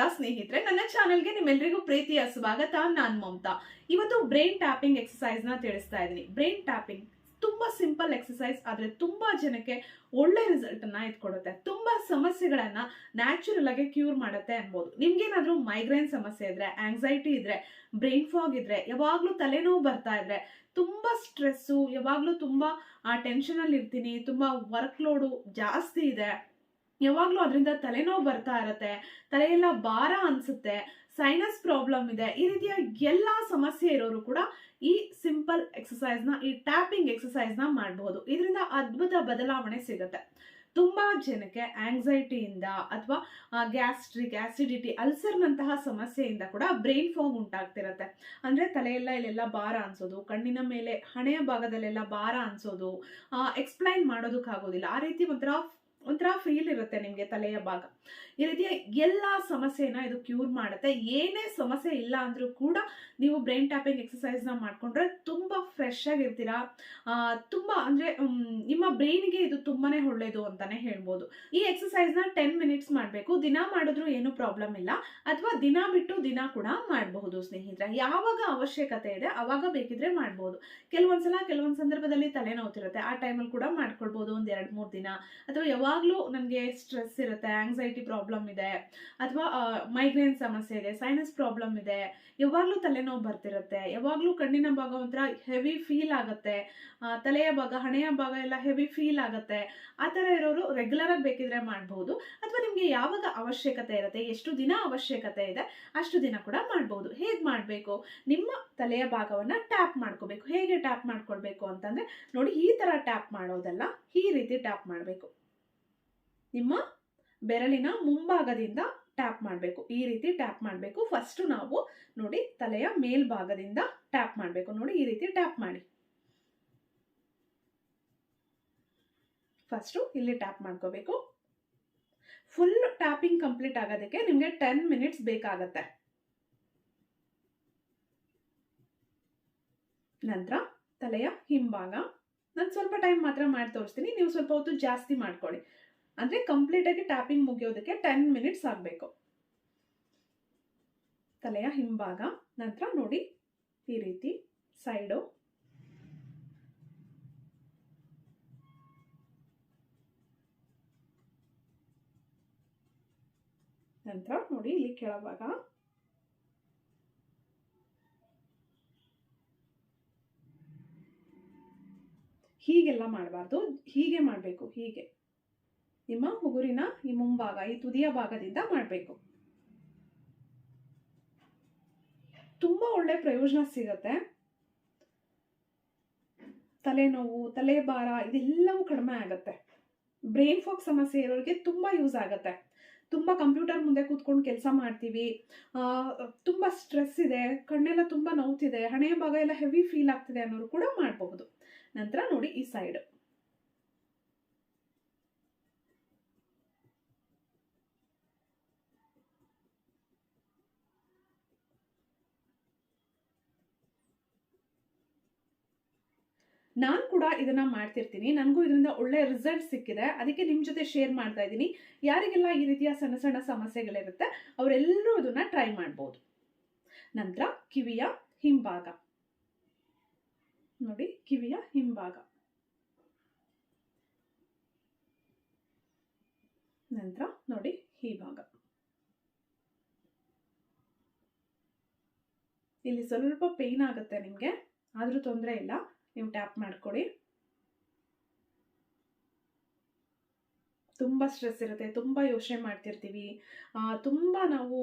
ನಮಸ್ಕಾರ ಸ್ನೇಹಿತರೆ, ನನ್ನ ಚಾನೆಲ್ಗೆ ನಿಮ್ಮೆಲ್ಲರಿಗೂ ಪ್ರೀತಿಯ ಸ್ವಾಗತ ನಾನ್ ಮಮತಾ. ಇವತ್ತು ಬ್ರೈನ್ ಟ್ಯಾಪಿಂಗ್ ಎಕ್ಸಸೈಸ್ನ ತಿಳಿಸ್ತಾ ಇದ್ದೀನಿ. ಬ್ರೈನ್ ಟ್ಯಾಪಿಂಗ್ ತುಂಬಾ ಸಿಂಪಲ್ ಎಕ್ಸಸೈಸ್ ಆದ್ರೆ ತುಂಬಾ ಜನಕ್ಕೆ ಒಳ್ಳೆ ರಿಸಲ್ಟ್ ಅನ್ನ ಇಟ್ಕೊಡುತ್ತೆ ತುಂಬಾ ಸಮಸ್ಯೆಗಳನ್ನ ನ್ಯಾಚುರಲ್ ಆಗಿ ಕ್ಯೂರ್ ಮಾಡುತ್ತೆ ಅನ್ಬೋದು. ನಿಮ್ಗೇನಾದ್ರೂ ಮೈಗ್ರೇನ್ ಸಮಸ್ಯೆ ಇದ್ರೆ ಆಂಗ್ಸೈಟಿ ಇದ್ರೆ ಬ್ರೈನ್ ಫಾಗ್ ಇದ್ರೆ, ಯಾವಾಗ್ಲೂ ತಲೆನೋವು ಬರ್ತಾ ಇದ್ರೆ, ತುಂಬಾ ಸ್ಟ್ರೆಸ್ಸು ಯಾವಾಗ್ಲೂ ತುಂಬಾ, ಆ ಟೆನ್ಷನ್ ಅಲ್ಲಿ ಇರ್ತೀನಿ ತುಂಬಾ ವರ್ಕ್ ಲೋಡು ಜಾಸ್ತಿ ಇದೆ ಯಾವಾಗ್ಲೂ ಅದರಿಂದ ತಲೆನೋವು ಬರ್ತಾ ಇರತ್ತೆ, ತಲೆಯೆಲ್ಲ ಭಾರ ಅನ್ಸುತ್ತೆ ಸೈನಸ್ ಪ್ರಾಬ್ಲಮ್ ಇದೆ, ಈ ರೀತಿಯ ಎಲ್ಲ ಸಮಸ್ಯೆ ಇರೋರು ಕೂಡ ಈ ಸಿಂಪಲ್ ಎಕ್ಸಸೈಸ್ನ, ಈ ಟ್ಯಾಪಿಂಗ್ ಎಕ್ಸಸೈಸ್ನ ಮಾಡಬಹುದು ಇದರಿಂದ ಅದ್ಭುತ ಬದಲಾವಣೆ ಸಿಗುತ್ತೆ. ತುಂಬಾ ಜನಕ್ಕೆ ಆಂಗ್ಸೈಟಿಯಿಂದ ಅಥವಾ ಗ್ಯಾಸ್ಟ್ರಿಕ್ ಆಸಿಡಿಟಿ ಅಲ್ಸರ್ನಂತಹ ಸಮಸ್ಯೆಯಿಂದ ಕೂಡ ಬ್ರೈನ್ ಫಾಗ್ ಉಂಟಾಗ್ತಿರತ್ತೆ. ಅಂದ್ರೆ ತಲೆಯೆಲ್ಲ ಇಲ್ಲೆಲ್ಲ ಭಾರ ಅನ್ಸೋದು, ಕಣ್ಣಿನ ಮೇಲೆ ಹಣೆಯ ಭಾಗದಲ್ಲೆಲ್ಲ ಭಾರ ಅನ್ಸೋದು ಎಕ್ಸ್ಪ್ಲೈನ್ ಮಾಡೋದಕ್ಕಾಗೋದಿಲ್ಲ. ಆ ರೀತಿ ಒಂಥರ ಒಂಥರ ಫೀಲ್ ಇರುತ್ತೆ ನಿಮಗೆ ತಲೆಯ ಭಾಗ. ಈ ರೀತಿಯ ಎಲ್ಲ ಸಮಸ್ಯೆನ ಇದು ಕ್ಯೂರ್ ಮಾಡುತ್ತೆ. ಏನೇ ಸಮಸ್ಯೆ ಇಲ್ಲ ಅಂದ್ರೂ ಕೂಡ ನೀವು ಬ್ರೈನ್ ಟ್ಯಾಪಿಂಗ್ ಎಕ್ಸಸೈಸ್ನ ಮಾಡ್ಕೊಂಡ್ರೆ ತುಂಬಾ ಫ್ರೆಶ್ ಆಗಿರ್ತೀರಾ ತುಂಬ ತುಂಬಾ ಅಂದ್ರೆ ನಿಮ್ಮ ಬ್ರೈನ್ಗೆ ಇದು ತುಂಬಾನೇ ಒಳ್ಳೇದು ಅಂತಾನೆ ಹೇಳ್ಬೋದು. ಈ ಎಕ್ಸಸೈಸ್ನ ಟೆನ್ ಮಿನಿಟ್ಸ್ ಮಾಡಬೇಕು. ದಿನ ಮಾಡಿದ್ರೂ ಏನು ಪ್ರಾಬ್ಲಮ್ ಇಲ್ಲ. ಅಥವಾ ದಿನ ಬಿಟ್ಟು ದಿನ ಕೂಡ ಮಾಡಬಹುದು ಸ್ನೇಹಿತರೆ. ಯಾವಾಗ ಅವಶ್ಯಕತೆ ಇದೆ, ಅವಾಗ ಬೇಕಿದ್ರೆ ಮಾಡಬಹುದು ಕೆಲವೊಂದ್ಸಲ, ಕೆಲವೊಂದು ಸಂದರ್ಭದಲ್ಲಿ ತಲೆನೋವುತ್ತಿರುತ್ತೆ ಆ ಟೈಮಲ್ಲಿ ಕೂಡ ಮಾಡ್ಕೊಳ್ಬೋದು ಒಂದು ಎರಡು ಮೂರು ದಿನ. ಅಥವಾ ಯಾವಾಗಲೂ ನನಗೆ ಸ್ಟ್ರೆಸ್ ಇರುತ್ತೆ ಆಂಗ್ಸೈಟಿ ಪ್ರಾಬ್ಲಮ್ ಇದೆ, ಅಥವಾ ಮೈಗ್ರೇನ್ ಸಮಸ್ಯೆ ಇದೆ ಸೈನಸ್ ಪ್ರಾಬ್ಲಮ್ ಇದೆ, ಯಾವಾಗಲೂ ತಲೆನೋವು ಬರ್ತಿರುತ್ತೆ, ಯಾವಾಗಲೂ ಕಣ್ಣಿನ ಭಾಗ ಒಂಥರ ಹೆವಿ ಫೀಲ್ ಆಗುತ್ತೆ ತಲೆಯ ಭಾಗ, ಹಣೆಯ ಭಾಗ ಎಲ್ಲ ಹೆವಿ ಫೀಲ್ ಆಗುತ್ತೆ, ಆ ಥರ ಇರೋರು ರೆಗ್ಯುಲರ್ ಆಗಿ ಬೇಕಿದ್ರೆ ಮಾಡ್ಬೋದು, ಅಥವಾ ನಿಮಗೆ ಯಾವಾಗ ಅವಶ್ಯಕತೆ ಇರುತ್ತೆ, ಎಷ್ಟು ದಿನ ಅವಶ್ಯಕತೆ ಇದೆ, ಅಷ್ಟು ದಿನ ಕೂಡ ಮಾಡ್ಬೋದು. ಹೇಗೆ ಮಾಡಬೇಕು? ನಿಮ್ಮ ತಲೆಯ ಭಾಗವನ್ನು ಟ್ಯಾಪ್ ಮಾಡ್ಕೋಬೇಕು. ಹೇಗೆ ಟ್ಯಾಪ್ ಮಾಡ್ಕೊಳ್ಬೇಕು ಅಂತಂದರೆ, ನೋಡಿ ಈ ಥರ ಟ್ಯಾಪ್ ಮಾಡೋದಲ್ಲ, ಈ ರೀತಿ ಟ್ಯಾಪ್ ಮಾಡಬೇಕು. ನಿಮ್ಮ ಬೆರಳಿನ ಮುಂಭಾಗದಿಂದ ಟ್ಯಾಪ್ ಮಾಡಬೇಕು. ಈ ರೀತಿ ಟ್ಯಾಪ್ ಮಾಡಬೇಕು. ಫಸ್ಟ್ ನಾವು ನೋಡಿ ತಲೆಯ ಮೇಲ್ಭಾಗದಿಂದ ಟ್ಯಾಪ್ ಮಾಡಬೇಕು. ನೋಡಿ ಈ ರೀತಿ ಟ್ಯಾಪ್ ಮಾಡಿ. ಫಸ್ಟು ಇಲ್ಲಿ ಟ್ಯಾಪ್ ಮಾಡ್ಕೋಬೇಕು. ಫುಲ್ ಟ್ಯಾಪಿಂಗ್ ಕಂಪ್ಲೀಟ್ ಆಗೋದಕ್ಕೆ ನಿಮಗೆ ಟೆನ್ ಮಿನಿಟ್ಸ್ ಬೇಕಾಗತ್ತೆ. ನಂತರ ತಲೆಯ ಹಿಂಭಾಗ. ನಾನು ಸ್ವಲ್ಪ ಟೈಮ್ ಮಾತ್ರ ಮಾಡಿ ತೋರಿಸ್ತೀನಿ. ನೀವು ಸ್ವಲ್ಪ ಹೊತ್ತು ಜಾಸ್ತಿ ಮಾಡ್ಕೊಳ್ಳಿ. ಅಂದರೆ ಕಂಪ್ಲೀಟಾಗಿ ಟ್ಯಾಪಿಂಗ್ ಮುಗಿಯೋದಕ್ಕೆ ಟೆನ್ ಮಿನಿಟ್ಸ್ ಆಗಬೇಕು. ತಲೆಯ ಹಿಂಭಾಗ, ನಂತರ ನೋಡಿ ಈ ರೀತಿ ಸೈಡು ನಂತರ ನೋಡಿ ಇಲ್ಲಿ ಕೆಳಭಾಗ. ಹೀಗೆಲ್ಲ ಮಾಡಬಾರ್ದು. ಹೀಗೆ ಮಾಡಬೇಕು, ಹೀಗೆ. ನಿಮ್ಮ ಉಗುರಿನ ಈ ಮುಂಭಾಗ, ಈ ತುದಿಯ ಭಾಗದಿಂದ ಮಾಡಬೇಕು. ತುಂಬ ಒಳ್ಳೆ ಪ್ರಯೋಜನ ಸಿಗತ್ತೆ. ತಲೆನೋವು ತಲೆ ಭಾರ ಇದೆಲ್ಲವೂ ಕಡಿಮೆ ಆಗುತ್ತೆ. ಬ್ರೈನ್ ಫಾಗ್ ಸಮಸ್ಯೆ ಇರೋರಿಗೆ ತುಂಬ ಯೂಸ್ ಆಗುತ್ತೆ. ತುಂಬ ಕಂಪ್ಯೂಟರ್ ಮುಂದೆ ಕೂತ್ಕೊಂಡು ಕೆಲಸ ಮಾಡ್ತೀವಿ. ತುಂಬಾ ಸ್ಟ್ರೆಸ್ ಇದೆ, ಕಣ್ಣೆಲ್ಲ ತುಂಬ ನೋವ್ತಿದೆ, ಹಣೆಯ ಭಾಗ ಎಲ್ಲ ಹೆವಿ ಫೀಲ್ ಆಗ್ತಿದೆ ಅನ್ನೋರು ಕೂಡ ಮಾಡಬಹುದು. ನಂತರ ನೋಡಿ ಈ ಸೈಡ್. ನಾನು ಕೂಡ ಇದನ್ನ ಮಾಡ್ತಿರ್ತೀನಿ. ನನಗೂ ಇದರಿಂದ ಒಳ್ಳೆ ರಿಸಲ್ಟ್ ಸಿಕ್ಕಿದೆ. ಅದಕ್ಕೆ ನಿಮ್ಮ ಜೊತೆ ಶೇರ್ ಮಾಡ್ತಾ ಇದ್ದೀನಿ. ಯಾರಿಗೆಲ್ಲ ಈ ರೀತಿಯ ಸಣ್ಣ ಸಣ್ಣ ಸಮಸ್ಯೆಗಳಿರುತ್ತೆ, ಅವರೆಲ್ಲರೂ ಇದನ್ನ ಟ್ರೈ ಮಾಡ್ಬೋದು. ನಂತರ ಕಿವಿಯ ಹಿಂಭಾಗ. ನೋಡಿ, ಕಿವಿಯ ಹಿಂಭಾಗ. ನಂತರ ನೋಡಿ ಈ ಭಾಗ ಇಲ್ಲಿ ಸ್ವಲ್ಪ ಪೇನ್ ಆಗುತ್ತೆ ನಿಮಗೆ, ಆದರೂ ತೊಂದರೆ ಇಲ್ಲ. ನೀವು ಟ್ಯಾಪ್ ಮಾಡ್ಕೊಳ್ಳಿ ತುಂಬ ಸ್ಟ್ರೆಸ್ ಇರುತ್ತೆ, ತುಂಬ ಯೋಚನೆ ಮಾಡ್ತಿರ್ತೀವಿ. ತುಂಬ ನಾವು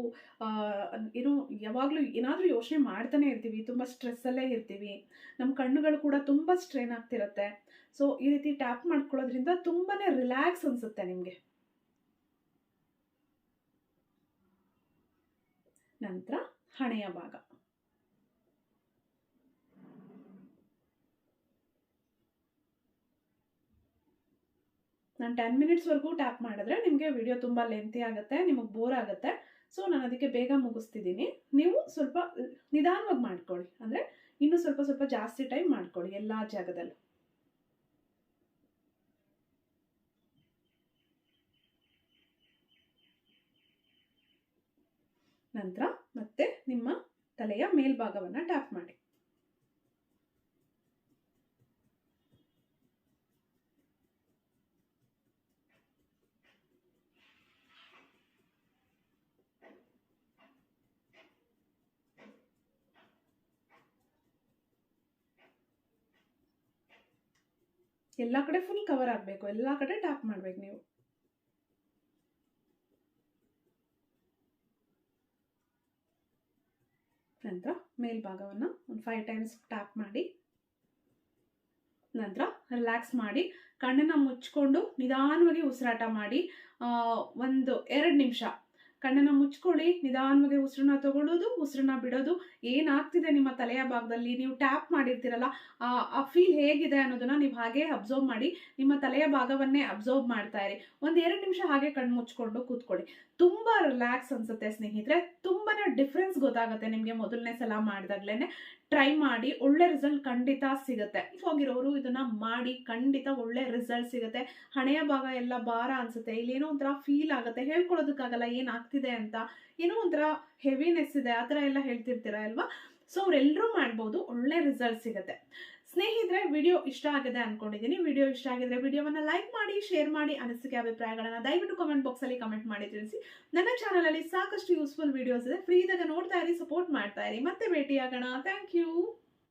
ಏನು, ಯಾವಾಗಲೂ ಏನಾದರೂ ಯೋಚನೆ ಮಾಡ್ತಾನೆ ಇರ್ತೀವಿ, ತುಂಬ ಸ್ಟ್ರೆಸ್ಸಲ್ಲೇ ಇರ್ತೀವಿ. ನಮ್ಮ ಕಣ್ಣುಗಳು ಕೂಡ ತುಂಬ ಸ್ಟ್ರೈನ್ ಆಗ್ತಿರುತ್ತೆ. ಸೊ ಈ ರೀತಿ ಟ್ಯಾಪ್ ಮಾಡ್ಕೊಳ್ಳೋದ್ರಿಂದ ತುಂಬಾ ರಿಲ್ಯಾಕ್ಸ್ ಅನಿಸುತ್ತೆ ನಿಮಗೆ. ನಂತರ ಹಣೆಯ ಭಾಗ. ನಾನು ಟೆನ್ ಮಿನಿಟ್ಸ್ವರೆಗೂ ಟ್ಯಾಪ್ ಮಾಡಿದ್ರೆ ನಿಮಗೆ ವಿಡಿಯೋ ತುಂಬ ಲೆಂತಿ ಆಗುತ್ತೆ, ನಿಮಗೆ ಬೋರ್ ಆಗುತ್ತೆ. ಸೊ ನಾನು ಅದಕ್ಕೆ ಬೇಗ ಮುಗಿಸ್ತಿದ್ದೀನಿ ನೀವು ಸ್ವಲ್ಪ ನಿಧಾನವಾಗಿ ಮಾಡ್ಕೊಳ್ಳಿ. ಅಂದರೆ ಇನ್ನೂ ಸ್ವಲ್ಪ ಸ್ವಲ್ಪ ಜಾಸ್ತಿ ಟೈಮ್ ಮಾಡ್ಕೊಳ್ಳಿ ಎಲ್ಲ ಜಾಗದಲ್ಲೂ. ನಂತರ ಮತ್ತೆ ನಿಮ್ಮ ತಲೆಯ ಮೇಲ್ಭಾಗವನ್ನು ಟ್ಯಾಪ್ ಮಾಡಿ. ಎಲ್ಲ ಕಡೆ ಫುಲ್ ಕವರ್ ಆಗಬೇಕು. ಎಲ್ಲ ಕಡೆ ಟ್ಯಾಪ್ ಮಾಡ್ಬೇಕು ನೀವು. ನಂತರ ಮೇಲ್ಭಾಗವನ್ನು ಒಂದು ಫೈವ್ ಟೈಮ್ಸ್ ಟ್ಯಾಪ್ ಮಾಡಿ. ನಂತರ ರಿಲ್ಯಾಕ್ಸ್ ಮಾಡಿ. ಕಣ್ಣನ್ನು ಮುಚ್ಕೊಂಡು ನಿಧಾನವಾಗಿ ಉಸಿರಾಟ ಮಾಡಿ. ಒಂದು ಎರಡು ನಿಮಿಷ. ಕಣ್ಣನ್ನು ಮುಚ್ಕೊಳ್ಳಿ, ನಿಧಾನವಾಗಿ ಉಸಿರನ್ನ ತಗೊಳ್ಳೋದು, ಉಸಿರನ್ನ ಬಿಡೋದು. ಏನಾಗ್ತಿದೆ ನಿಮ್ಮ ತಲೆಯ ಭಾಗದಲ್ಲಿ? ನೀವು ಟ್ಯಾಪ್ ಮಾಡಿರ್ತೀರಲ್ಲ, ಆ ಫೀಲ್ ಹೇಗಿದೆ ಅನ್ನೋದನ್ನ ನೀವು ಹಾಗೆ ಅಬ್ಸರ್ವ್ ಮಾಡಿ, ನಿಮ್ಮ ತಲೆಯ ಭಾಗವನ್ನೇ ಅಬ್ಸರ್ವ್ ಮಾಡ್ತಾ ಇರಿ. ಒಂದು ಎರಡು ನಿಮಿಷ ಹಾಗೆ ಕಣ್ಣು ಮುಚ್ಕೊಂಡು ಕೂತ್ಕೊಳ್ಳಿ. ತುಂಬ ರಿಲ್ಯಾಕ್ಸ್ ಅನ್ಸುತ್ತೆ ಸ್ನೇಹಿತರೆ. ತುಂಬಾನೇ ಡಿಫ್ರೆನ್ಸ್ ಗೊತ್ತಾಗುತ್ತೆ ನಿಮಗೆ ಮೊದಲನೇ ಸಲ ಮಾಡಿದಾಗ್ಲೇ ಟ್ರೈ ಮಾಡಿ ಒಳ್ಳೆ ರಿಸಲ್ಟ್ ಖಂಡಿತ ಸಿಗುತ್ತೆ. ಹೋಗಿರೋರು ಇದನ್ನ ಮಾಡಿ ಖಂಡಿತ ಒಳ್ಳೆ ರಿಸಲ್ಟ್ ಸಿಗುತ್ತೆ. ಹಣೆಯ ಭಾಗ ಎಲ್ಲ ಭಾರ ಅನ್ಸುತ್ತೆ. ಇಲ್ಲಿ ಏನೋ ಒಂಥರ ಫೀಲ್ ಆಗುತ್ತೆ. ಹೇಳ್ಕೊಳ್ಳೋದಕ್ಕಾಗಲ್ಲ ಏನಾಗ್ತಿದೆ ಅಂತ. ಏನೋ ಒಂಥರ ಹೆವಿನೆಸ್ ಇದೆ. ಆ ಥರ ಎಲ್ಲ ಹೇಳ್ತಿರ್ತೀರ ಅಲ್ವಾ? ಸೊ ಅವರೆಲ್ಲರೂ ಮಾಡ್ಬೋದು. ಒಳ್ಳೆ ರಿಸಲ್ಟ್ ಸಿಗುತ್ತೆ. ಸ್ನೇಹಿತರೆ, ವಿಡಿಯೋ ಇಷ್ಟ ಆಗಿದೆ ಅನ್ಕೊಂಡಿದ್ದೀನಿ ವಿಡಿಯೋ ಇಷ್ಟ ಆಗಿದ್ರೆ ವಿಡಿಯೋವನ್ನು ಲೈಕ್ ಮಾಡಿ, ಶೇರ್ ಮಾಡಿ ಅನಿಸಿಕೆ ಅಭಿಪ್ರಾಯಗಳನ್ನು ದಯವಿಟ್ಟು ಕಮೆಂಟ್ ಬಾಕ್ಸ್ ಅಲ್ಲಿ ಕಮೆಂಟ್ ಮಾಡಿ ತಿಳಿಸಿ. ನನ್ನ ಚಾನಲಲ್ಲಿ ಸಾಕಷ್ಟು ಯೂಸ್ಫುಲ್ ವಿಡಿಯೋಸ್ ಇದೆ. ಫ್ರೀ ಇದ್ದಾಗ ನೋಡ್ತಾ ಇರಿ ಸಪೋರ್ಟ್ ಮಾಡ್ತಾ ಇರಿ. ಮತ್ತೆ ಭೇಟಿಯಾಗೋಣ. Thank you